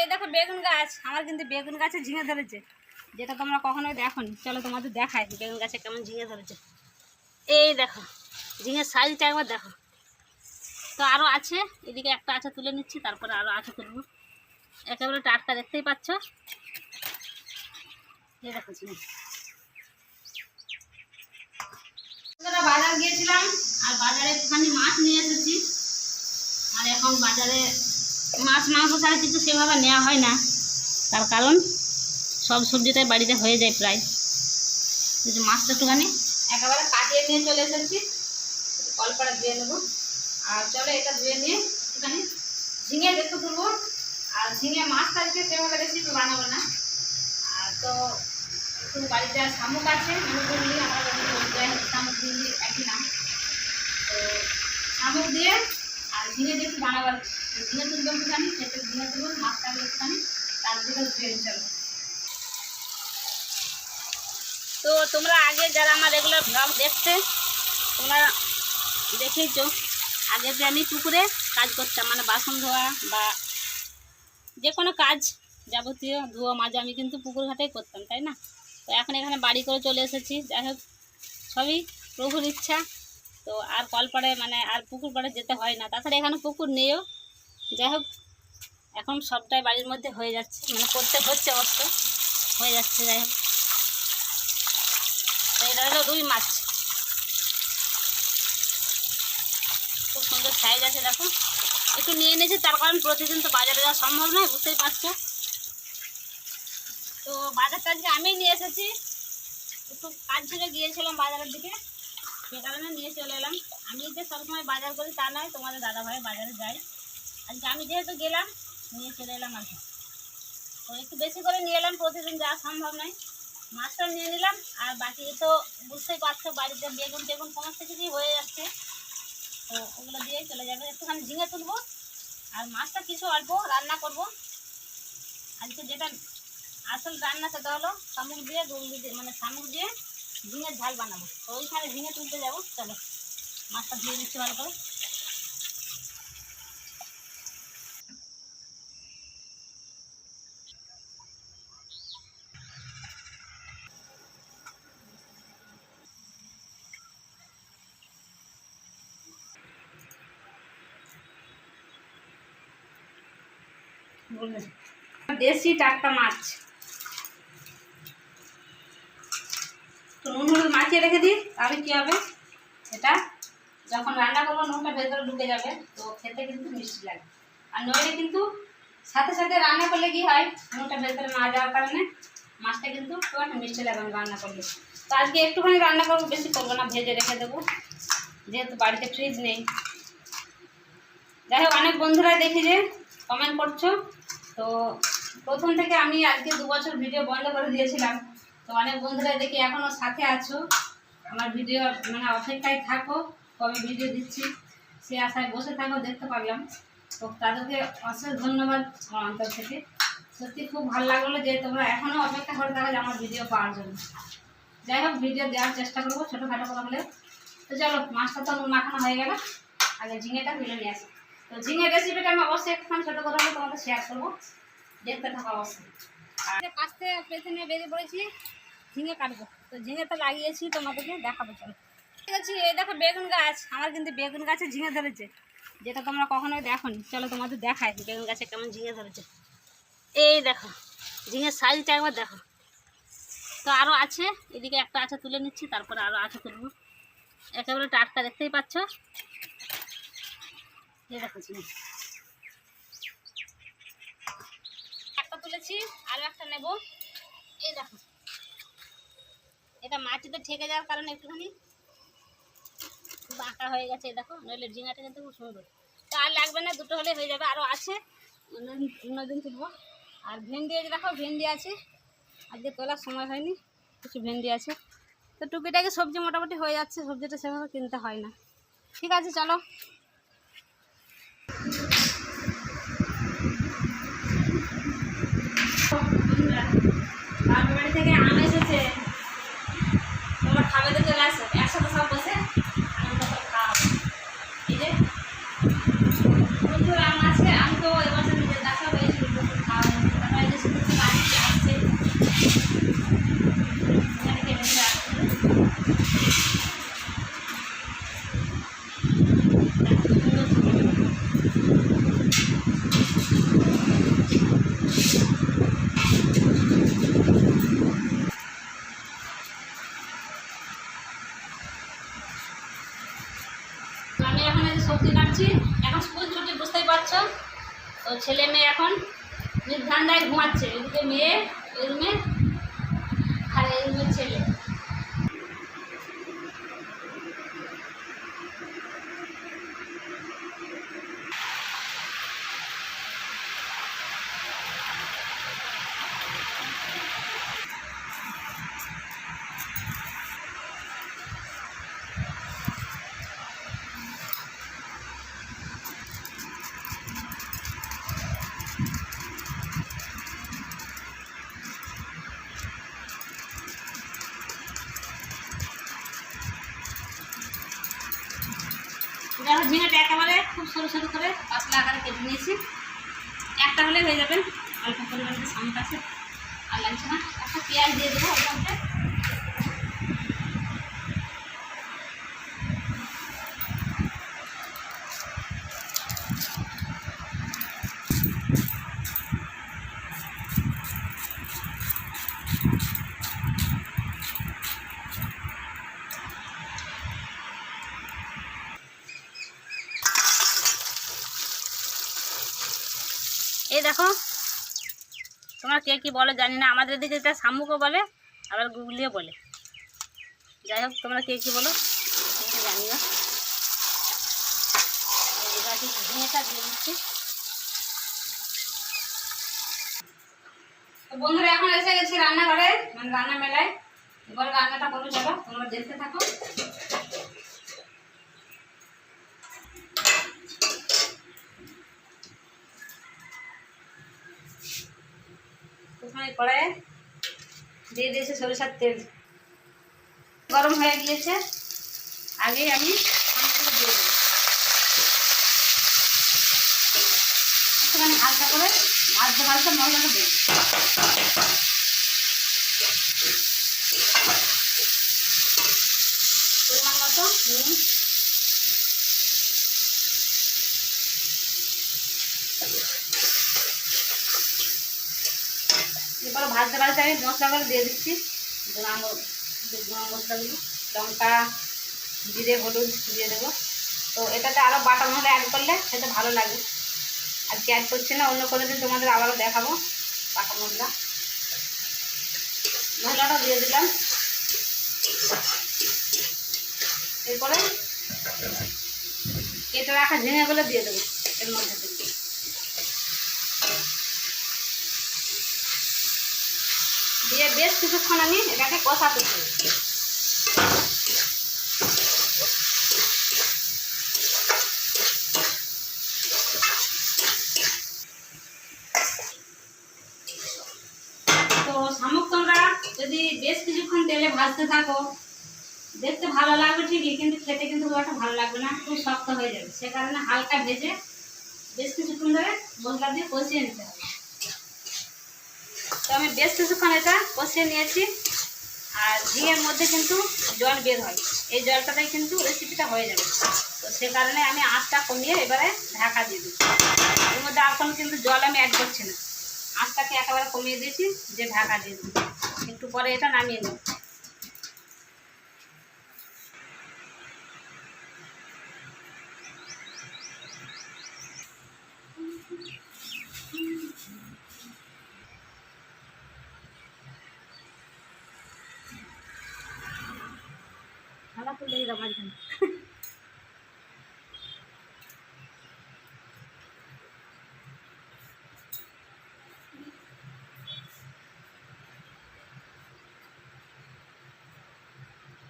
এই দেখো বেগুন গাছ, আমার কিন্তু বেগুন গাছে ঝিঙে ধরেছে। যেটা তোমরা কখনোই দেখোনি। চলো তোমাদের দেখাই বেগুন গাছে কেমন ঝিঙে ধরেছে। এই দেখো, ঝিঙের সাইজটা একবার দেখো। তো আরও আছে, এদিকে একটা আছে তুলে নিচ্ছি, তারপরে আরও আছে তুলবো। একেবারে টাটকা দেখতেই পাচ্ছ। এই দেখো ঝিঙে। বাজার গিয়েছিলাম, আর বাজারে একটুখানি মাছ নিয়ে এসেছি। আর এখন বাজারে মাছ, মাংস ছাড়া কিছু সেভাবে নেওয়া হয় না। তার কারণ সব সবজিটাই বাড়িতে হয়ে যায় প্রায়। কিন্তু মাছটা একটুখানি একেবারে কাটিয়ে নিয়ে চলে এসেছি কলপাড়া ধুয়ে নেব। আর চলো এটা ধুয়ে নিয়ে একটুখানি ঝিঙে দেখতে তুলবো। আর ঝিঙে মাছটা আজকে সেভাবে রেসিপি বানাবো না। আর তো একটু বাড়িতে শামুক আছে মনুগুলি আমার শামুক দিয়ে একই নাম। তো শামুক দিয়ে আর ঝিঙে দিয়ে একটু বানাবার তো তোমরা আগে যারা আমার রেগুলার ব্লগ দেখতে তোমরা দেখেইছো। আগে যে আমি পুকুরে কাজ করতাম মানে বাসন ধোয়া বা যে কোনো কাজ যাবতীয় ধোয়া মাজা আমি কিন্তু পুকুর ঘাটেই করতাম, তাই না? তো এখন এখানে বাড়ি করে চলে এসেছি। যাই হোক, সবই প্রভুর ইচ্ছা। তো আর কলপাড়ে মানে আর পুকুর পাড়ে যেতে হয় না। তাছাড়া এখানে পুকুর নেইও। যাই হোক, এখন সবটাই বাড়ির মধ্যে হয়ে যাচ্ছে মানে করতে হচ্ছে অবশ্য, হয়ে যাচ্ছে যাই হোক। এটা হলো রুই মাছ। খুব সুন্দর সাইজ আছে, দেখো। একটু নিয়ে নিয়েছি তার কারণ প্রতিদিন তো বাজারে যাওয়া সম্ভব নয়, বুঝতেই পারছ? তো বাজারটা আজকে আমি নিয়ে এসেছি। একটু কাজ ছিল, গিয়েছিলাম বাজারের দিকে। সে কারণে নিয়ে চলে এলাম। আমি যে সবসময় বাজার করি তা নয়, তোমাদের দাদা ভাই বাজারে যাই আজকে আমি যেহেতু গেলাম, নিয়ে চলে এলাম আর তো একটু বেশি করে নিয়ে এলাম, প্রতিদিন যাওয়া সম্ভব নয়। মাছটা নিয়ে নিলাম, আর বাকি তো বুঝতেই পারছ, বাড়িতে বেগুন টেগুন সমস্ত কিছুই হয়ে যাচ্ছে। তো ওগুলো দিয়ে চলে যাবে। একটুখানি ঝিঙে তুলবো, আর মাছটা কিছু অল্প রান্না করব। আজকে যেটা আসল রান্না সেটা হলো শামুক দিয়ে গুলদি দিয়ে মানে শামুক দিয়ে ঝিঙের ঝাল বানাবো। তো ওইখানে ঝিঙে তুলতে যাব। চলো, মাছটা ধুয়ে নিচ্ছি ভালো করে। দেশি টাটকা মাছ। তো নুন, হলুদ মাখিয়ে রেখে দিই, তাহলে কী হবে? এটা যখন রান্না করব, নুনটা ভেতরে ঢুকে যাবে, তো খেতে কিন্তু মিষ্টি লাগে। আর নইলে কিন্তু সাথে সাথে রান্না করলে কি হয়, নুনটা ভেতরে না যাওয়ার কারণে মাছটা কিন্তু খুব একটা মিষ্টি লাগে না রান্না করলে। তো আজকে একটুখানি রান্না করব, বেশি করব না, ভেজে রেখে দেবো। যেহেতু বাড়িতে ফ্রিজ নেই। যাই হোক, অনেক বন্ধুরাই দেখি যে কমেন্ট করছ। তো প্রথম থেকে আমি আজকে দু বছর ভিডিও বন্ধ করে দিয়েছিলাম। তো অনেক বন্ধুরা দেখি এখনও সাথে আছো। আমার ভিডিও মানে অপেক্ষায় থাকো, কবে ভিডিও দিচ্ছি, সে আশায় বসে থাকো, দেখতে পারলাম। তো তাদেরকে অশেষ ধন্যবাদ আমার অন্তর থেকে। সত্যি খুব ভালো লাগল যে তোমরা এখনও অপেক্ষা করে থাকো আমার ভিডিও পাওয়ার জন্য। যাই হোক, ভিডিও দেওয়ার চেষ্টা করব, ছোটোখাটো কথা বলে। তো চলো, মাছটা তো মাখানো হয়ে গেল। আগে ঝিঙেটা তুলে নিয়ে আসি। তো ঝিঙের রেসিপিটা আমি অবশ্যই একটুখানি ছোটো করে আমি তোমাদের শেয়ার করব। দেখতে থাকো অবশ্যই। আর কাছতে পেছনে বেরিয়ে পড়েছি, ঝিঙে কাটবো। তো ঝিঙে তো লাগিয়েছি, তোমাদেরকে দেখাবো, চলো। ঠিক আছে, এই দেখো বেগুন গাছ, আমার কিন্তু বেগুন গাছে ঝিঙে ধরেছে। যেটা তোমরা কখনোই দেখোনি। চলো তোমাদের দেখাই বেগুন গাছে কেমন ঝিঙে ধরেছে। এই দেখো, ঝিঙের সাইজটা একবার দেখো। তো আরও আছে, এদিকে একটা আছে তুলে নিচ্ছি, তারপরে আরও আছে তুলবো। একেবারে টাটকা দেখতেই পাচ্ছ। ঝিঙে একটা তুলেছি আরও একটা নেব। এই দেখো। এটা মাটিতে ঠেকে যাওয়ার কারণে একটুখানি বাঁকা হয়ে গেছে দেখো। নইলে ঝিঙাটা কিন্তু খুব সুন্দর। তো আর লাগবে না, দুটো হলে হয়ে যাবে আরও আছে। অন্যদিন তুলবো। আর ভেন্ডি যে দেখো, ভেন্ডি আছে। আজকে তোলার সময় হয়নি, কিছু ভেন্ডি আছে। তো টুকিটাকি সবজি মোটামুটি হয়ে যাচ্ছে, সবজিটা সেভাবে কিনতে হয় না। ঠিক আছে, চলো। বাপের বাড়ি থেকে আম এসেছে তোমরা খাবে তো চলে আসো একসাথে সব বসে আনন্দ করে খাওয়া হবে। এই যে প্রচুর আম আছে আম তো এবছর নিজের গাছে হয়েছিল প্রচুর খাওয়া হয়েছে সবজি কাটছি এখন স্কুল ছুটি বুঝতেই পারছ তো ছেলে মেয়ে এখন নির্ধান্দায় ঘুমাচ্ছে। এদিকে মেয়ে এই রুমে আর এই রুমে ছেলে দেখো ঝিঙেটা একেবারে খুব সরু সরু করে পাতলা আকারে কেটে নিয়েছি। একটা হলে হয়ে যাবেন অল্প পরিমাণে সামনে আছে। আর লাগছে না। একটা পেঁয়াজ দিয়ে দেবো ওর এই দেখো। তোমরা কে কি বলে জানি না। আমাদের দিকে এটা শামুকও বলে, আবার গুগলিও বলে। যাই হোক, তোমরা কে কি বলো? জানি না। বন্ধুরা, এখন এসে গেছি রান্নাঘরে মানে রান্না মেলায় এবার রান্নাটা করব চলো তোমরা দেখতে থাকো। প্রথমে কড়াইয়ে দিয়ে দিয়েছে সরিষার তেল। গরম হয়ে গিয়েছে। আগেই আমি দিয়ে দেবো হালকা করে ভাজতে ভাজতে মশলাটা দেবো। ভাজতে ভাজতে আমি মশলাগুলো দিয়ে দিচ্ছি। গুঁড়া মশলাগুলো, লঙ্কা, জিরে, হলুদ দিয়ে দেবো। তো এটাতে আরও বাটা মশলা অ্যাড করলে সেটা ভালো লাগে আজকে অ্যাড করছি না, অন্য কোনো দিন তোমাদের আবারও দেখাবো বাটা মশলা। মশলাটা দিয়ে দিলাম। এরপরে কেটে রাখা ঝিঙেগুলো দিয়ে দেবো এর মধ্যে দিয়ে বেশ কিছুক্ষণ আমি এটাকে কষাতে চাই শামুক তোমরা যদি বেশ কিছুক্ষণ তেলে ভাজতে থাকো, দেখতে ভালো লাগবে ঠিকই, কিন্তু খেতে কিন্তু খুব একটা ভালো লাগবে না খুব শক্ত হয়ে যাবে। সে কারণে হালকা ভেজে বেশ কিছুক্ষণ ধরে মশলা দিয়ে কষিয়ে নিতে হবে। তো আমি বেশ কিছুক্ষণ এটা কষিয়ে নিয়েছি। আর ঝিঙের মধ্যে কিন্তু জল বের হয়। এই জলটাতেই কিন্তু রেসিপিটা হয়ে যাবে। তো সে কারণে আমি আঁচটা কমিয়ে এবারে ঢাকা দিয়ে দিচ্ছি। এর মধ্যে এখন কোনো কিন্তু জল আমি অ্যাড করছি না। আঁচটাকে একেবারে কমিয়ে দিয়েছি, যে ঢাকা দিয়ে দিচ্ছি। একটু পরে এটা নামিয়ে নেব ভালো ফুল দেখে দাও মাঝখানে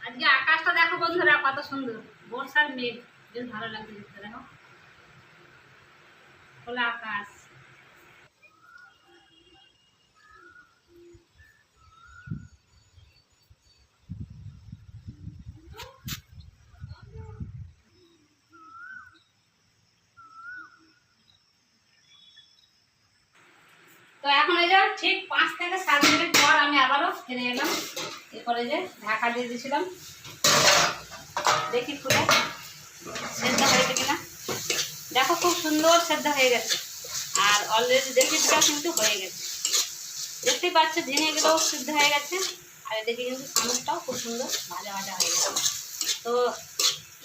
আজকে আকাশটা দেখো বন্ধুরা, কত সুন্দর। বর্ষার মেঘ, বেশ ভালো লাগছে দেখতে, দেখো। খোলা আকাশ। তো এখন এই যে ঠিক পাঁচ থেকে সাত মিনিট পর আমি আবারও ফিরে এলাম। যে ঢাকা দিয়ে দিয়েছিলাম। দেখি খুলে। সেদ্ধ হয়েছে কিনা? দেখো খুব সুন্দর সেদ্ধ হয়ে গেছে। আর অলরেডি দেখি রেসিপিটাও কিন্তু হয়ে গেছে। দেখতেই পাচ্ছ ঝিঙেগুলোও সিদ্ধ হয়ে গেছে। আর এদিকে কিন্তু শামুকটাও খুব সুন্দর ভাজা ভাজা হয়ে গেছে। তো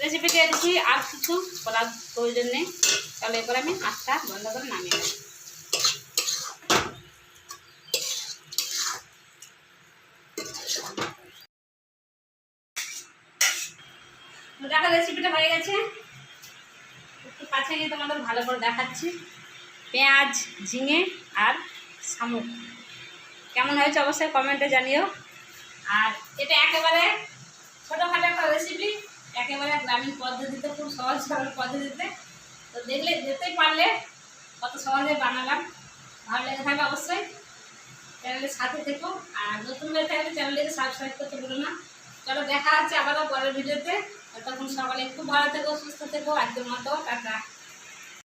রেসিপিটা দেখি, আর কিছু করার প্রয়োজন নেই। তাহলে এরপর আমি আঁচটা বন্ধ করে নামিয়ে দেবো দেখো রেসিপিটা হয়ে গেছে। একটু কাছে গিয়ে তোমাদের ভালো করে দেখাচ্ছি। পেঁয়াজ, ঝিঙে আর শামুক। কেমন হয়েছে অবশ্যই কমেন্টে জানিও। আর এটা একেবারে ছোটোখাটো একটা রেসিপি একেবারে গ্রামীণ পদ্ধতিতে, খুব সহজ সরল পদ্ধতিতে। তো দেখলে যেতেই পারলে কত সহজে বানালাম। ভালো লেগে থাকলে অবশ্যই চ্যানেলের সাথে থেকো। আর নতুন হয়ে থাকলে চ্যানেলটিকে সাবস্ক্রাইব করতে ভুলো না। চলো, দেখা হচ্ছে আবারও পরের ভিডিওতে তখন সকালে খুব ভালো থেকো সুস্থ থেকো আজকের মতো টাটা।